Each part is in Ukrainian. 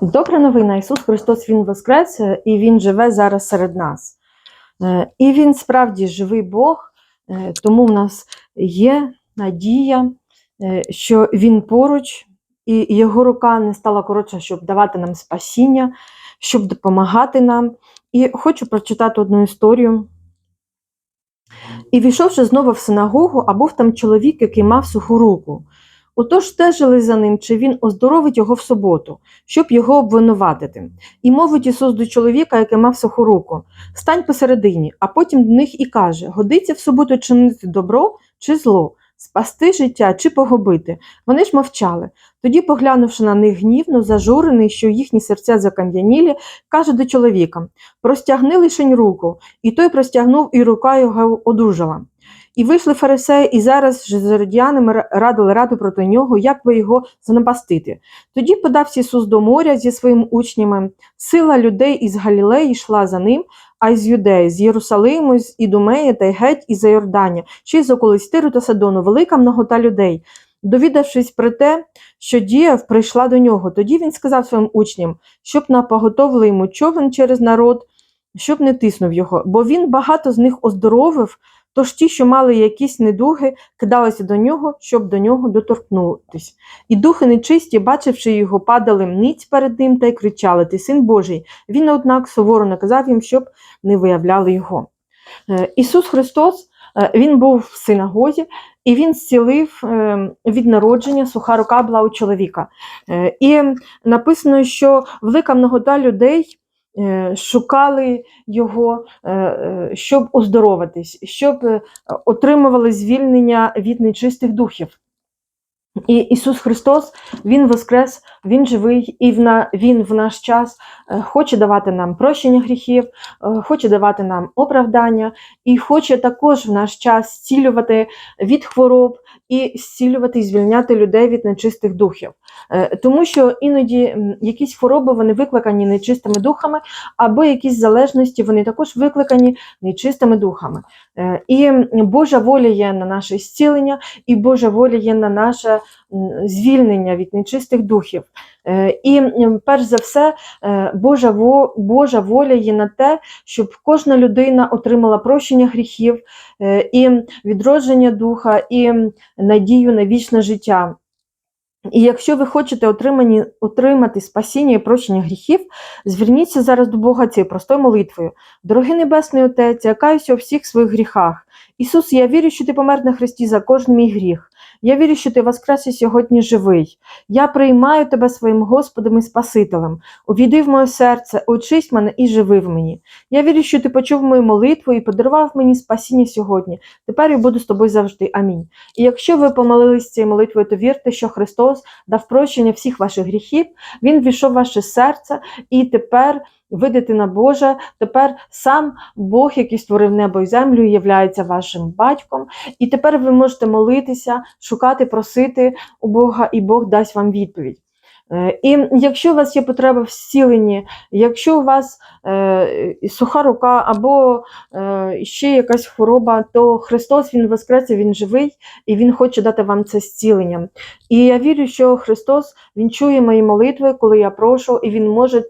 Добра новина, Ісус Христос Він Воскрес, е, і Він живе зараз серед нас. Е, І Він справді живий Бог, е, тому в нас є надія, що Він поруч, і Його рука не стала коротша, щоб давати нам спасіння, щоб допомагати нам. І хочу прочитати одну історію. І війшовши знову в синагогу, а був там чоловік, який мав суху руку. Отож стежили за ним, чи він оздоровить його в суботу, щоб його обвинуватити. І мовить Ісус до чоловіка, який мав суху руку: стань посередині, а потім до них і каже: Годиться в суботу чинити добро чи зло, спасти життя чи погубити. Вони ж мовчали. Тоді, поглянувши на них гнівно, зажурений, що їхні серця закам'янілі, каже до чоловіка: Простягни лишень руку, і той простягнув, і рука його одужала. І вийшли фарисеї, і зараз ж з родіянами радили раду проти нього, як би його занапастити. Тоді подався Ісус до моря зі своїми учнями. Сила людей із Галілеї йшла за ним, а із Юдеї, з Єрусалиму, з Ідумеї та й геть із Йорданя, чи з околиць Тиру та Садону, велика многота людей. Довідавшись про те, що діяв, прийшла до нього. Тоді він сказав своїм учням, щоб напоготовили йому човен через народ, щоб не тиснув його, бо він багато з них оздоровив, Тож ті, що мали якісь недуги, кидалися до нього, щоб до нього доторкнутись. І духи нечисті, бачивши його, падали мниць перед ним та й кричали: Ти син Божий. Він, однак, суворо наказав їм, щоб не виявляли його. Е, Ісус Христос е, Він був в синагозі, і він зцілив е, від народження, суха рука була у чоловіка. І написано, що велика многота людей шукали його, е, е, щоб оздоровитись, щоб е, отримували звільнення від нечистих духів. І Ісус Христос, Він воскрес, Він живий, і в Він в наш час е, хоче давати нам прощення гріхів, е, хоче давати нам оправдання, і хоче також в наш час зцілювати від хвороб і зцілювати і звільняти людей від нечистих духів. Е, Тому що іноді якісь хвороби вони викликані нечистими духами, або якісь залежності вони також викликані нечистими духами. І Божа воля є на наше зцілення, і Божа воля є на наше звільнення від нечистих духів. Е, І перш за все, е, Божа, Божа воля є на те, щоб кожна людина отримала прощення гріхів, е, і відродження духа, і надію на вічне життя. І якщо ви хочете отримані, отримати спасіння і прощення гріхів, зверніться зараз до Бога цією простою молитвою. Дорогий Небесний Отець, я каюся у всіх своїх гріхах. Ісус, я вірю, що ти помер на Христі за кожен мій гріх. Я вірю, що ти воскрес і сьогодні живий. Я приймаю тебе своїм Господом і Спасителем. Увійди в моє серце, очисть мене і живи в мені. Я вірю, що ти почув мою молитву і подарував мені спасіння сьогодні. Тепер я буду з тобою завжди. Амінь. І якщо ви помолились цією молитвою, то вірте, що Христос дав прощення всіх ваших гріхів, Він війшов в ваше серце, і тепер ви, дитина Божа, тепер сам Бог, який створив небо і землю, являється вашим батьком. І тепер ви можете молитися, шукати, просити у Бога, і Бог дасть вам відповідь. Е, І якщо у вас є потреба в зціленні, якщо у вас е, суха рука або е, ще якась хвороба, то Христос Він воскрес, Він живий, і Він хоче дати вам це зцілення. І я вірю, що Христос Він чує мої молитви, коли я прошу, і Він може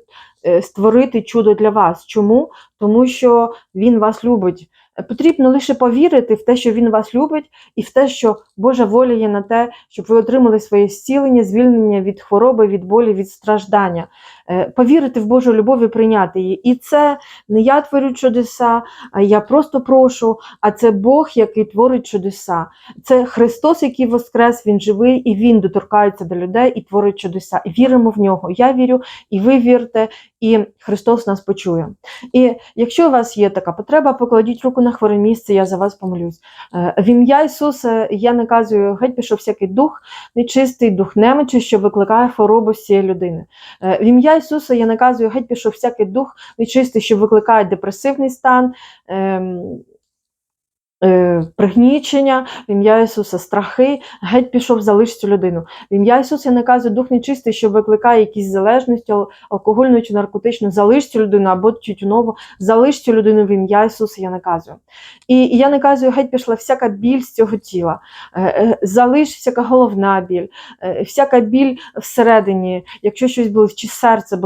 створити чудо для вас. Чому? Тому що Він вас любить. Е, Потрібно лише повірити в те, що Він вас любить, і в те, що Божа воля є на те, щоб ви отримали своє зцілення, звільнення від хвороби, від болі, від страждання. Е, Повірити в Божу любов і прийняти її. І це не я творю чудеса, я просто прошу, а це Бог, який творить чудеса. Це Христос, який воскрес, Він живий, і Він доторкається до людей і творить чудеса. І віримо в нього. Я вірю, і ви вірте, і Христос нас почує. І якщо у вас є така потреба, покладіть руку на хворе місце, я за вас помолюсь. Е, В ім'я Ісуса я наказую, геть пішов всякий дух нечистий, дух немочі, що викликає хворобу з цієї людини. Е, В ім'я Ісуса я наказую, геть пішов всякий дух нечистий, що викликає депресивний стан, ем, пригнічення, в ім'я Ісуса, страхи, геть пішов, залиш цю людину. В ім'я Ісуса я наказую дух нечистий, що викликає якісь залежності, алкогольну чи наркотичну, залиш цю людину або тютюнову, залиш цю людину в ім'я Ісуса, я наказую. І, і я наказую, геть пішла всяка біль з цього тіла, е, е, залиш всяка головна біль, е, всяка біль всередині, якщо щось болить, чи серце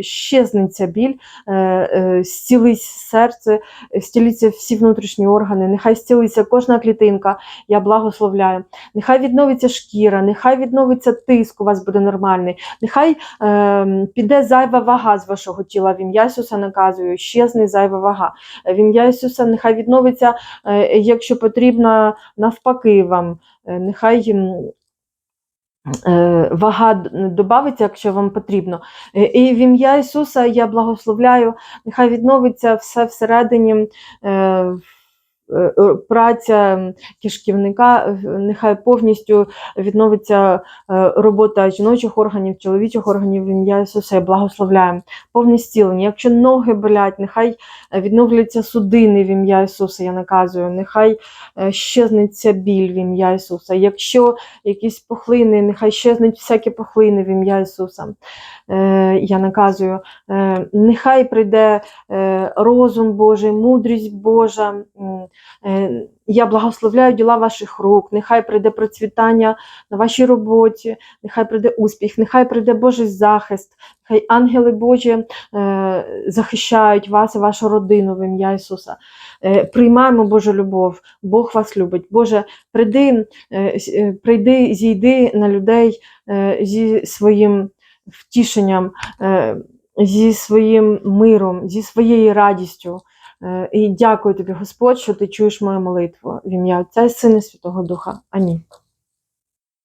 щезне ця біль, е, е, зцілись серце, зціліться всі внутрішні органи, нехай зцілиться кожна клітинка, я благословляю. Нехай відновиться шкіра, нехай відновиться тиск, у вас буде нормальний, нехай е, піде зайва вага з вашого тіла. В ім'я Ісуса наказую, щезне зайва вага. В ім'я Ісуса нехай відновиться, е, якщо потрібно, навпаки вам. Е, Нехай е, вага д- якщо вам потрібно. Е, І в ім'я Ісуса я благословляю, нехай відновиться все всередині. Е, е, Праця кишківника, е, нехай повністю відновиться робота жіночих органів, чоловічих органів ім'я Ісуса. Я благословляю. Повне зцілення. Якщо ноги болять, нехай відновляться судини в ім'я Ісуса. Я наказую. Нехай щезнеться біль в ім'я Ісуса. Якщо якісь пухлини, нехай щезнуть всякі пухлини в ім'я Ісуса. Я наказую. Нехай прийде розум Божий, мудрість Божа. Е, Я благословляю діла ваших рук, нехай прийде процвітання на вашій роботі, нехай прийде успіх, нехай прийде Божий захист, нехай ангели Божі е, захищають вас і вашу родину в ім'я Ісуса. Е, Приймаємо Божу любов, Бог вас любить. Боже, прийди, прийди, зійди на людей зі своїм втішенням, зі своїм миром, зі своєю радістю. Е, І дякую тобі, Господь, що ти чуєш мою молитву в ім'я Отця і Сина Святого Духа. Амінь.